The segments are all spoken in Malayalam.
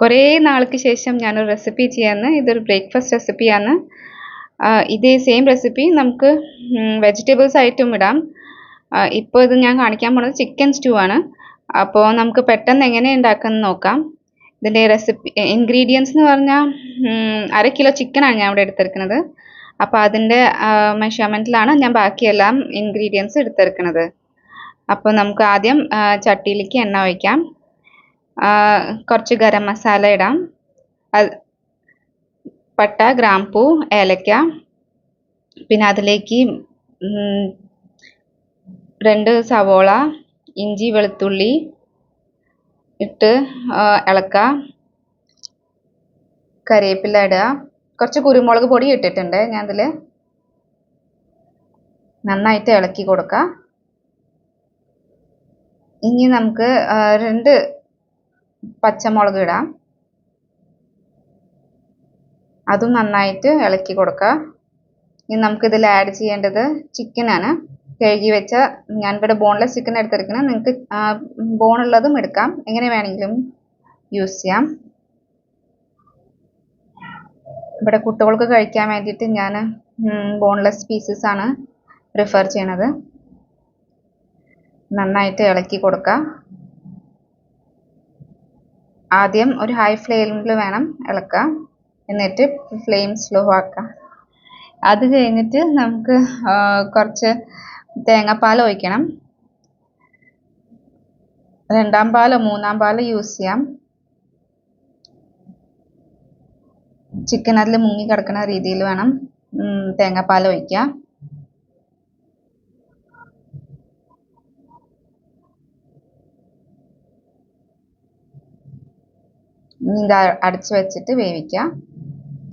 കുറേ നാൾക്ക് ശേഷം ഞാനൊരു റെസിപ്പി ചെയ്യാന്ന്. ഇതൊരു ബ്രേക്ക്ഫാസ്റ്റ് റെസിപ്പിയാണ് ഇതേ സെയിം റെസിപ്പി നമുക്ക് വെജിറ്റബിൾസ് ആയിട്ടും ഇടാം. ഇപ്പോൾ ഇത് ഞാൻ കാണിക്കാൻ പോണത് ചിക്കൻ സ്റ്റൂ ആണ്. അപ്പോൾ നമുക്ക് പെട്ടെന്ന് എങ്ങനെ ഉണ്ടാക്കാമെന്ന് നോക്കാം. ഇതിന്റെ റെസിപ്പി ഇൻഗ്രീഡിയൻസ് എന്ന് പറഞ്ഞാൽ അര കിലോ ചിക്കനാണ് ഞാൻ ഇവിടെ എടുത്തിരിക്കുന്നത്. അപ്പോൾ അതിന്റെ മെഷർമെന്റിലാണ് ഞാൻ ബാക്കിയെല്ലാം ഇൻഗ്രീഡിയൻസ് എടുത്തിരിക്കുന്നത്. അപ്പോൾ നമുക്ക് ആദ്യം ചട്ടിയിലേക്ക് എണ്ണ ഒഴിക്കാം. കുറച്ച് ഗരം മസാല ഇടാം. പട്ട ഗ്രാമ്പൂ ഏലക്ക പിന്നെ അതിലേക്ക് രണ്ട് സവോള ഇഞ്ചി വെളുത്തുള്ളി ഇട്ട് ഇളക്കുക കറിവേപ്പില ഇടുക. കുറച്ച് കുരുമുളക് പൊടി ഇട്ടിട്ടുണ്ട്. ഞാൻ അതിൽ നന്നായിട്ട് ഇളക്കി കൊടുക്കുക ഇനി നമുക്ക് രണ്ട് പച്ചമുളക് ഇടാം. അതും നന്നായിട്ട് ഇളക്കി കൊടുക്കുക. ഇനി നമുക്കിതിൽ ആഡ് ചെയ്യേണ്ടത് ചിക്കനാണ് കഴുകി വെച്ച ഞാനിവിടെ ബോൺലെസ് ചിക്കൻ എടുത്തിരിക്കുന്നത്. നിങ്ങൾക്ക് ബോണുള്ളതും എടുക്കാം. എങ്ങനെ വേണമെങ്കിലും യൂസ് ചെയ്യാം. ഇവിടെ കുട്ടികൾക്ക് കഴിക്കാൻ വേണ്ടിയിട്ട് ഞാൻ ബോൺലെസ് പീസസ് ആണ് പ്രിഫർ ചെയ്യണത്. നന്നായിട്ട് ഇളക്കി കൊടുക്കുക. ആദ്യം ഒരു ഹൈ ഫ്ലെയിമിൽ വേണം ഇളക്കുക എന്നിട്ട് ഫ്ലെയിം സ്ലോ ആക്കുക അത് കഴിഞ്ഞിട്ട് നമുക്ക് കുറച്ച് തേങ്ങാപ്പാൽ ഒഴിക്കണം. രണ്ടാം പാലോ മൂന്നാം പാലോ യൂസ് ചെയ്യാം. ചിക്കൻ അതിൽ മുങ്ങി കിടക്കുന്ന രീതിയിൽ വേണം തേങ്ങാപ്പാൽ ഒഴിക്കുക ഇത് അടച്ചു വെച്ചിട്ട് വേവിക്കുക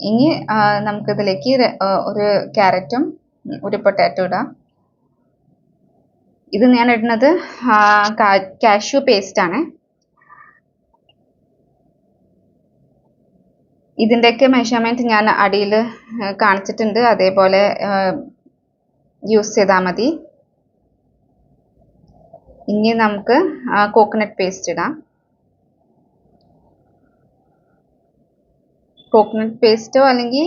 ഇനി നമുക്കിതിലേക്ക് ഒരു ക്യാരറ്റും ഒരു പൊട്ടാറ്റോ ഇടാം. ഇത് ഞാൻ ഇടുന്നത് കാഷ്യൂ പേസ്റ്റ് ആണ്. ഇതിന്റെയൊക്കെ മെഷർമെന്റ് ഞാൻ അടിയിൽ കാണിച്ചിട്ടുണ്ട്. അതേപോലെ യൂസ് ചെയ്താൽ മതി. ഇനി നമുക്ക് കോക്കനട്ട് പേസ്റ്റ് ഇടാം. കോക്കനട്ട് പേസ്റ്റോ അല്ലെങ്കിൽ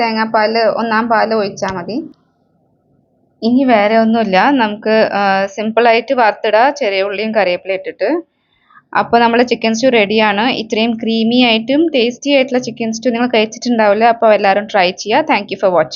തേങ്ങാപ്പാൽ ഒന്നാം പാൽ ഒഴിച്ചാൽ മതി. ഇനി വേറെ ഒന്നുമില്ല. നമുക്ക് സിമ്പിളായിട്ട് വറുത്തിടാം ചെറിയ ഉള്ളിയും കറിവേപ്പില ഇട്ടിട്ട്. അപ്പോൾ നമ്മൾ ചിക്കൻ സ്റ്റൂ റെഡിയാണ് ഇത്രയും ക്രീമി ആയിട്ടും ടേസ്റ്റി ആയിട്ടുള്ള ചിക്കൻ സ്റ്റൂ നിങ്ങൾ കഴിച്ചിട്ടുണ്ടാവില്ല. അപ്പോൾ എല്ലാവരും ട്രൈ ചെയ്യുക താങ്ക് ഫോർ വാച്ചിങ്